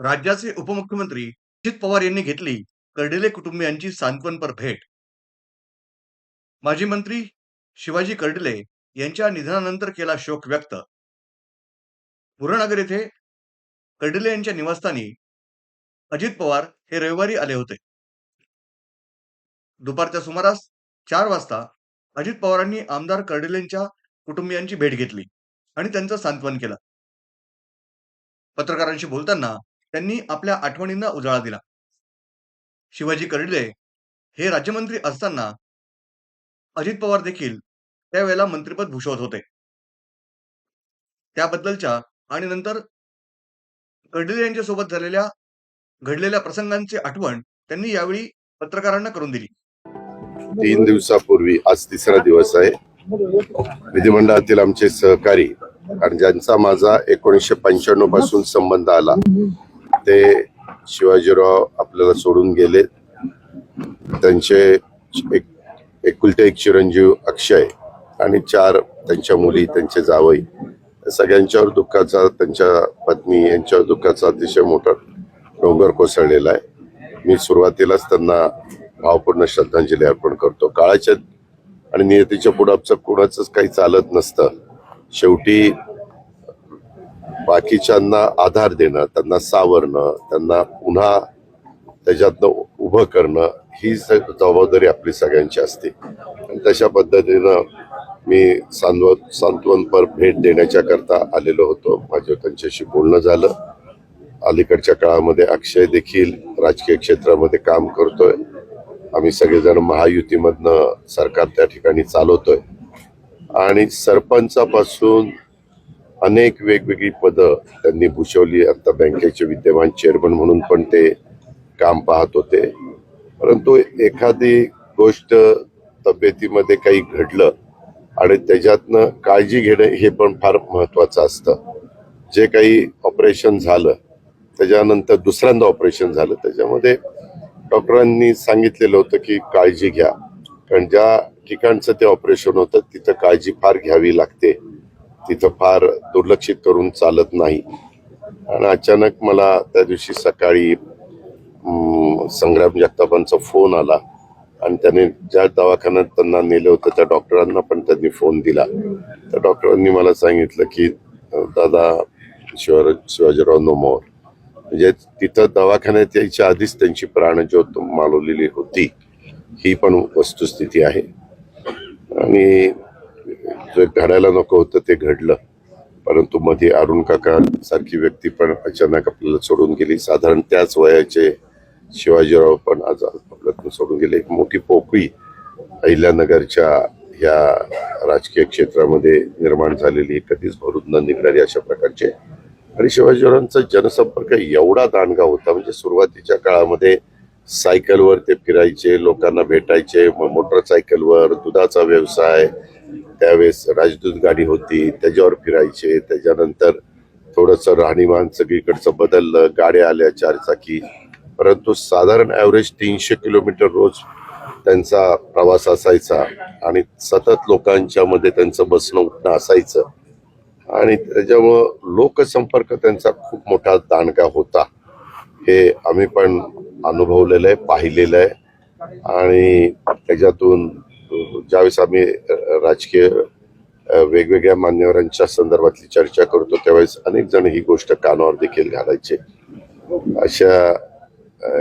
राज्याचे उपमुख्यमंत्री अजित पवार यांनी घेतली कर्डिले कुटुंबियांची सांत्वनपर भेट. माजी मंत्री शिवाजी कर्डिले यांच्या निधनानंतर केला शोक व्यक्त. पुरणनगर येथे कर्डिले यांच्या निवासस्थानी अजित पवार हे रविवारी आले होते. दुपारच्या सुमारास चार वाजता अजित पवारांनी आमदार कर्डिलेंच्या कुटुंबियांची भेट घेतली आणि त्यांचं सांत्वन केलं. पत्रकारांशी बोलताना त्यांनी आपल्या आठवणींना उजाळा दिला. शिवाजी कर्डिले हे राज्यमंत्री असताना अजित पवार देखील त्यावेळेला मंत्रिपद भूषवत होते. त्याबद्दलच्या आणि नंतर कर्डिले यांच्यासोबत झालेल्या घडलेल्या प्रसंगांची आठवण त्यांनी यावेळी पत्रकारांना करून दिली. तीन दिवसापूर्वी आज तिसरा दिवस आहे. विधिमंडळातील आमचे सहकारी आणि ज्यांचा माझा एकोणीसशे पंच्याण्णवपासून संबंध आला ते शिवाजीराव आपल्याला सोडून गेले. त्यांचे एक एकुलते एक चिरंजीव अक्षय आणि चार त्यांच्या मुली त्यांचे जावई. सगळ्यांच्यावर दुःखाचा त्यांच्या पत्नी यांच्यावर दुःखाचा अतिशय मोठा डोंगर कोसळलेला आहे. मी सुरुवातीलाच त्यांना भावपूर्ण श्रद्धांजली अर्पण करतो. काळाच्या आणि नियतीच्या पुढं आमचं कोणाचंच काही चालत नसतं. शेवटी बाकीच्यांना आधार देणं त्यांना सावरणं त्यांना पुन्हा त्याच्यातनं उभं करणं ही जबाबदारी आपली सगळ्यांची असते. आणि तशा पद्धतीनं मी सांत्व सांत्वनपर भेट देण्याच्या करता आलेलो होतो. माझं त्यांच्याशी बोलणं झालं. अलीकडच्या काळामध्ये अक्षय देखील राजकीय क्षेत्रामध्ये काम करतोय. आम्ही सगळेजण महायुतीमधनं सरकार त्या ठिकाणी चालवतोय. आणि सरपंचापासून अनेक वेगवेगळी पदं त्यांनी भूषवली. आता बँकेचे विद्यमान चेअरमन म्हणून पण ते काम पाहत होते. परंतु एखादी गोष्ट तब्येतीमध्ये काही घडलं आणि त्याच्यातनं काळजी घेणं हे पण फार महत्वाचं असतं. जे काही ऑपरेशन झालं त्याच्यानंतर दुसऱ्यांदा ऑपरेशन झालं त्याच्यामध्ये डॉक्टरांनी सांगितलेलं होतं की काळजी घ्या. कारण ज्या ठिकाणचं ते ऑपरेशन होतं तिथं काळजी फार घ्यावी लागते. तिथं फार दुर्लक्षित करून चालत नाही. आणि अचानक मला त्या दिवशी सकाळी संग्राम जगतापांचा फोन आला. आणि त्याने ज्या दवाखान्यात त्यांना नेलं होतं त्या डॉक्टरांना पण त्यांनी फोन दिला. त्या डॉक्टरांनी मला सांगितलं की दादा शिवाजी शिवाजीराव नोमोर म्हणजे तिथं दवाखान्यात यायच्या आधीच त्यांची प्राणज्योत मालवलेली होती. ही पण वस्तुस्थिती आहे. आणि जे घडायला नको होतं ते घडलं. परंतु मध्ये अरुण काका सारखी व्यक्ती पण अचानक आपल्याला सोडून गेली. साधारण त्याच वयाचे शिवाजीराव पण आज आपल्यातून सोडून गेले. एक मोठी पोकळी अहिल्यानगरच्या ह्या राजकीय क्षेत्रामध्ये निर्माण झालेली कधीच भरून न निघणारी अशा प्रकारचे. आणि शिवाजीरावांचा जनसंपर्क एवढा दानगा होता. म्हणजे सुरुवातीच्या काळामध्ये सायकलवर ते फिरायचे लोकांना भेटायचे मग मोटरसायकलवर दुधाचा व्यवसाय त्यावेळेस राजदूत गाडी होती त्याच्यावर फिरायचे त्याच्यानंतर थोडंसं राहणीमान सगळीकडचं बदललं गाड्या आल्या चारचाकी परंतु साधारण ॲव्हरेज तीनशे किलोमीटर रोज त्यांचा प्रवास असायचा आणि सतत लोकांच्या मध्ये त्यांचं बसणं उठणं असायचं. आणि त्याच्यामुळं लोकसंपर्क त्यांचा खूप मोठा दांडगा होता. हे आम्ही पण अनुभवलेलं आहे पाहिलेलं आहे. आणि त्याच्यातून ज्यावेळेस आम्ही राजकीय वेगवेगळ्या मान्यवरांच्या संदर्भातली चर्चा करतो त्यावेळेस अनेक जण ही गोष्ट कानावर देखील घालायचे. अशा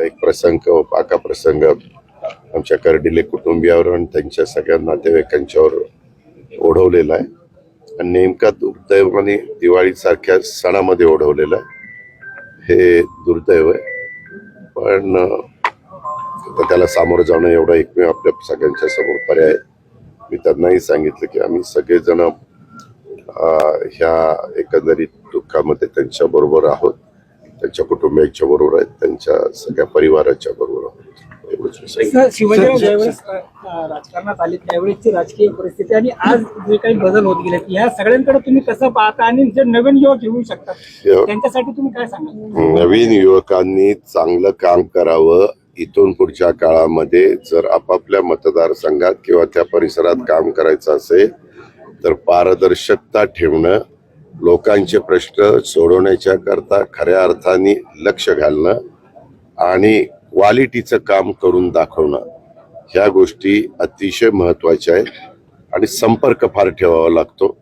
एक प्रसंग पाका प्रसंग आमच्या कर्डिले कुटुंबियावर आणि त्यांच्या सगळ्या नातेवाईकांच्यावर ओढवलेला आहे. आणि नेमका दुर्दैवाने दिवाळीसारख्या सणामध्ये ओढवलेला आहे. हे दुर्दैव आहे. पण आता त्याला सामोरं जाणं एवढा एकमेव आपल्या सगळ्यांच्या समोर पर्याय आहे. मी त्यांनाही सांगितलं की आम्ही सगळेजण ह्या एकंदरीत दुःखामध्ये त्यांच्या बरोबर आहोत. त्यांच्या कुटुंबियांच्या बरोबर आहेत. त्यांच्या सगळ्या परिवाराच्या बरोबर आहोत. एवढंच ज्यावेळेस राजकारणात आले त्यावेळेसची राजकीय परिस्थिती आणि आज जे काही बदल होत गेले या सगळ्यांकडे तुम्ही कसं पाहता आणि जे नवीन युवक घेऊ शकतात? यो- त्यांच्यासाठी तुम्ही काय सांगाल? नवीन युवकांनी चांगलं काम करावं इथून पुढच्या काळामध्ये जर आपापल्या मतदारसंघात किंवा त्या परिसरात काम करायचं असेल तर पारदर्शकता ठेवणं लोकांचे प्रश्न सोडवण्याच्या करता खऱ्या अर्थाने लक्ष घालणं आणि क्वालिटीचं काम करून दाखवणं ह्या गोष्टी अतिशय महत्त्वाच्या आहेत आणि संपर्क फार ठेवावा लागतो.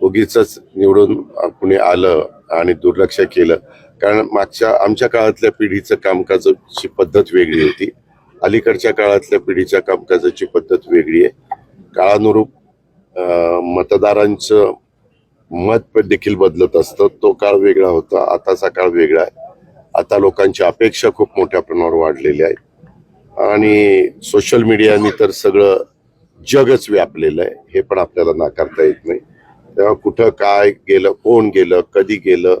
उगीच निवडून कुणी आलं आणि दुर्लक्ष केलं. कारण मागच्या आमच्या काळातल्या पिढीचं कामकाजाची पद्धत वेगळी होती. अलीकडच्या काळातल्या पिढीच्या कामकाजाची पद्धत वेगळी आहे. काळानुरूप मतदारांचं मत देखील बदलत असतं. तो काळ वेगळा होता आताचा काळ वेगळा आहे. आता लोकांची अपेक्षा खूप मोठ्या प्रमाणावर वाढलेल्या आहेत आणि सोशल मीडियाने तर सगळं जगच व्यापलेलं आहे. हे पण आपल्याला नाकारता येत नाही. तेव्हा कुठं काय गेलं कोण गेलं कधी गेलं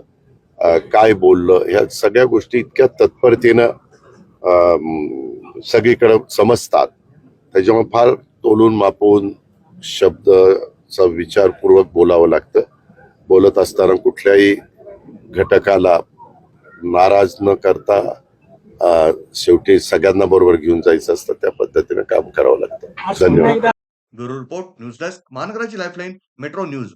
काय बोललं ह्या सगळ्या गोष्टी इतक्या तत्परतेनं सगळीकडे समजतात. त्याच्यामुळे फार तोलून मापून शब्दचा विचारपूर्वक बोलावं लागतं. बोलत असताना कुठल्याही घटकाला नाराज न करता शेवटी सगळ्यांना बरोबर घेऊन जायचं असतं त्या पद्धतीनं काम करावं लागतं. धन्यवाद. ब्युरो रिपोर्ट न्यूज डेस्क महानगराची लाईफलाईन मेट्रो न्यूज.